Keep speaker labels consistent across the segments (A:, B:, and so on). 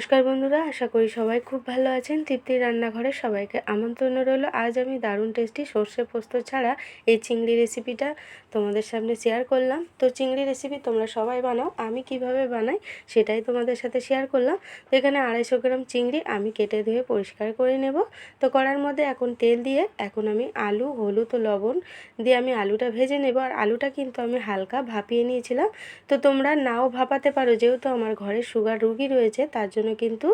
A: নমস্কার বন্ধুরা, আশা করি সবাই খুব ভালো আছেন। তৃপ্তির রান্নাঘরে সবাইকে আমন্ত্রণ রইল। আজ আমি দারুণ টেস্টি সর্ষে পোস্ত ছাড়া এই চিংড়ি রেসিপিটা তোমাদের সামনে শেয়ার করলাম। তো চিংড়ি রেসিপি তোমরা সবাই বানাও, আমি কীভাবে বানাই সেটাই তোমাদের সাথে শেয়ার করলাম। এখানে আড়াইশো গ্রাম চিংড়ি আমি কেটে ধুয়ে পরিষ্কার করে নেব। তো কড়ার মধ্যে এখন তেল দিয়ে এখন আমি আলু, হলুদ ও লবণ দিয়ে আমি আলুটা ভেজে নেব। আর আলুটা কিন্তু আমি হালকা ভাপিয়ে নিয়েছিলাম। তো তোমরা নাও ভাপাতে পারো, যেহেতু আমার ঘরে সুগার রুগী রয়েছে, তার জন্য কিন্তু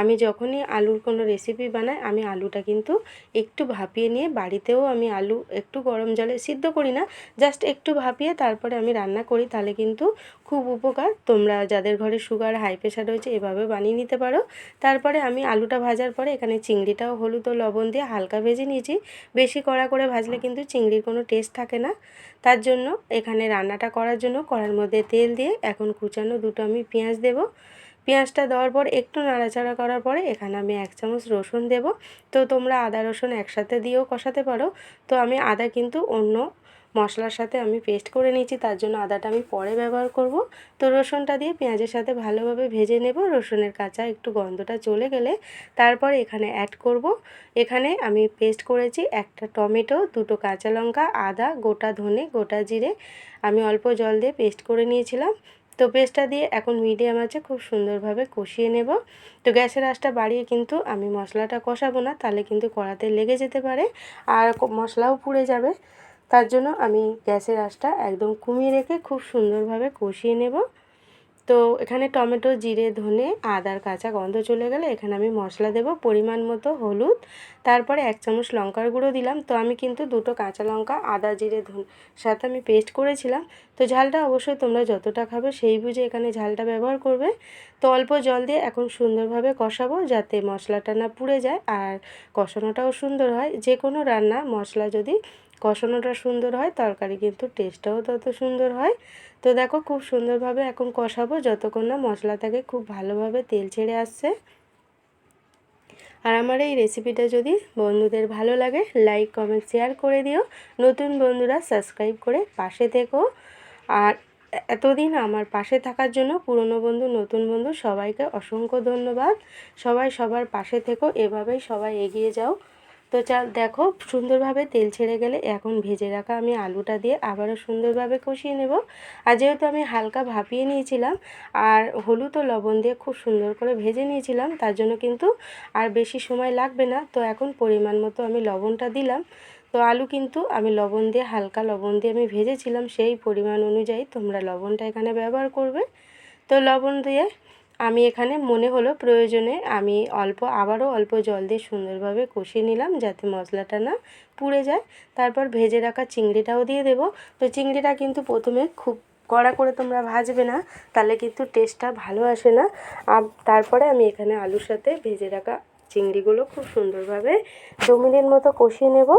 A: আমি যখনই আলুর কোনো রেসিপি বানাই, আমি আলুটা কিন্তু একটু ভাপিয়ে নিয়ে বাড়িতেও আমি আলু একটু গরম জলে সিদ্ধ করি না জাস্ট একটু ভাপিয়ে তারপরে আমি রান্না করি, তাহলে কিন্তু খুব উপকার। তোমরা যাদের ঘরে সুগার হাই প্রেশার রয়েছে এভাবে বানিয়ে নিতে পারো। তারপরে আমি আলুটা ভাজার পরে এখানে চিংড়িটাও হলুদ ও লবণ দিয়ে হালকা ভেজে নিয়েছি। বেশি কড়া করে ভাজলে কিন্তু চিংড়ির কোনো টেস্ট থাকে না। তার জন্য এখানে রান্নাটা করার জন্য কড়ার মধ্যে তেল দিয়ে এখন কুচানো দুটো আমি পেঁয়াজ দেবো। পেঁয়াজটা দেওয়ার পর একটু নাড়াচাড়া করার পরে এখানে আমি এক চামচ রসুন দেব। তো তোমরা আদা, রসুন একসাথে দিয়েও কষাতে পারো। তো আমি আদা কিন্তু অন্য মশলার সাথে আমি পেস্ট করে নিয়েছি, তার জন্য আদাটা আমি পরে ব্যবহার করব। তো রসুনটা দিয়ে পেঁয়াজের সাথে ভালোভাবে ভেজে নেব। রসুনের কাঁচা একটু গন্ধটা চলে গেলে তারপর এখানে অ্যাড করব। এখানে আমি পেস্ট করেছি একটা টমেটো, দুটো কাঁচা লঙ্কা, আদা, গোটা ধনে, গোটা জিরে। আমি অল্প জল দিয়ে পেস্ট করে নিয়েছিলাম। তো পেস্টটা দিয়ে এখন মিডিয়াম আছে খুব সুন্দরভাবে কষিয়ে নেব। তো গ্যাসের আঁচটা বাড়িয়ে কিন্তু আমি মশলাটা কষাবো না, তাহলে কিন্তু কড়াতে লেগে যেতে পারে আর মশলাও পুড়ে যাবে। তার জন্য আমি গ্যাসের আঁচটা একদম কমিয়ে রেখে খুব সুন্দরভাবে কষিয়ে নেব। তো এখানে টমেটো, জিরে, ধনে আদার কাঁচা গন্ধ চলে গেলে এখানে আমি মশলা দেব পরিমাণ মতো হলুদ। তারপরে এক চামচ লঙ্কার গুঁড়ো দিলাম। তো আমি কিন্তু দুটো কাঁচা লঙ্কা, আদা, জিরে, ধন সাথে আমি পেস্ট করেছিলাম। তো ঝালটা অবশ্যই তোমরা যতটা খাবে সেই বুঝে এখানে ঝালটা ব্যবহার করবে। তো অল্প জল দিয়ে এখন সুন্দরভাবে কষাবো যাতে মশলাটা না পুড়ে যায় আর কষানোটাও সুন্দর হয়। যে কোনো রান্না মশলা যদি কষানোটা সুন্দর হয়, তরকারি কিন্তু টেস্টটাও তত সুন্দর হয়। তো দেখো খুব সুন্দরভাবে এখন কষাবো, যতক্ষণ না মশলা থেকে খুব ভালোভাবে তেল ছেড়ে আসছে। আর আমার এই রেসিপিটা যদি বন্ধুদের ভালো লাগে লাইক কমেন্ট শেয়ার করে দিও। নতুন বন্ধুরা সাবস্ক্রাইব করে পাশে থেকো। আর এতদিন আমার পাশে থাকার জন্য পুরনো বন্ধু, নতুন বন্ধু সবাইকে অসংখ্য ধন্যবাদ। সবাই সবার পাশে থেকো, এভাবেই সবাই এগিয়ে যাও। তো চাল দেখো, সুন্দরভাবে তেল ছেড়ে গেলে এখন ভেজে রাখা আমি আলুটা দিয়ে আবারও সুন্দরভাবে কষিয়ে নেব। আর যেহেতু আমি হালকা ভাপিয়ে নিয়েছিলাম, আর হলুদ ও লবণ দিয়ে খুব সুন্দর করে ভেজে নিয়েছিলাম, তার জন্য কিন্তু আর বেশি সময় লাগবে না। তো এখন পরিমাণ মতো আমি লবণটা দিলাম। তো আলু কিন্তু আমি লবণ দিয়ে, হালকা লবণ দিয়ে আমি ভেজেছিলাম, সেই পরিমাণ অনুযায়ী তোমরা লবণটা এখানে ব্যবহার করবে। তো লবণ দিয়ে আমি এখানে মনে হলো প্রয়োজনে আমি অল্প, আবারও অল্প জল দিয়ে সুন্দরভাবে কষিয়ে নিলাম যাতে মশলাটা না পুড়ে যায়। তারপর ভেজে রাখা চিংড়িটাও দিয়ে দেব। তো চিংড়িটা কিন্তু প্রথমে খুব কড়া করে তোমরা ভাজবে না, তাহলে কিন্তু টেস্টটা ভালো আসে না। তারপরে আমি এখানে আলুর সাথে ভেজে রাখা চিংড়িগুলো খুব সুন্দরভাবে দু মতো কষিয়ে নেব।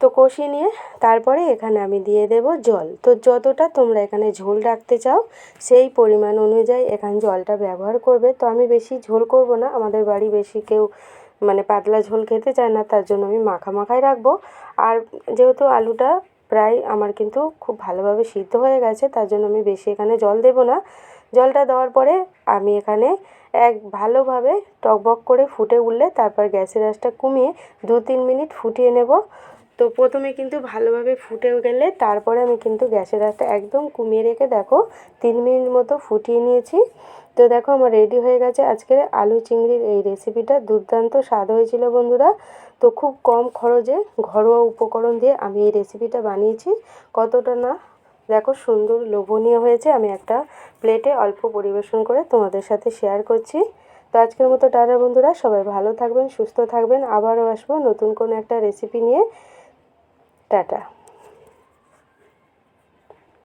A: তো কষিয়ে নিয়ে তারপরে এখানে আমি দিয়ে দেব জল। তো যতটা তোমরা এখানে ঝোল রাখতে চাও, সেই পরিমাণ অনুযায়ী এখানে জলটা ব্যবহার করবে। তো আমি বেশি ঝোল করব না, আমাদের বাড়ি বেশি কেউ মানে পাতলা ঝোল খেতে চায় না, তার জন্য আমি মাখা মাখাই রাখব। আর যেহেতু আলুটা প্রায় আমার কিন্তু খুব ভালোভাবে সিদ্ধ হয়ে গেছে, তার জন্য আমি বেশি এখানে জল দেব না। জলটা দেওয়ার পরে আমি এখানে এক ভালোভাবে টকবক করে ফুটে উঠলে তারপর গ্যাসের আঁচটা কমিয়ে দু তিন মিনিট ফুটিয়ে নেব। তো প্রথমে কিন্তু ভালোভাবে ফুটে গেলে তারপরে আমি কিন্তু গ্যাসের আঁচটা একদম কমিয়ে রেখে দেখো তিন মিনিট মতো ফুটিয়ে নিয়েছি। তো দেখো আমার রেডি হয়ে গেছে। আজকের আলু চিংড়ির এই রেসিপিটা দুর্দান্ত স্বাদ হয়েছিল বন্ধুরা। তো খুব কম খরচে ঘরোয়া উপকরণ দিয়ে আমি এই রেসিপিটা বানিয়েছি। কতটা না দেখো সুন্দর লোভনীয় হয়েছে। আমি একটা প্লেটে অল্প পরিবেশন করে তোমাদের সাথে শেয়ার করছি। তো আজকের মতো টাটা বন্ধুরা। সবাই ভালো থাকবেন, সুস্থ থাকবেন। আবারও আসব নতুন কোনো একটা রেসিপি নিয়ে। টাটা।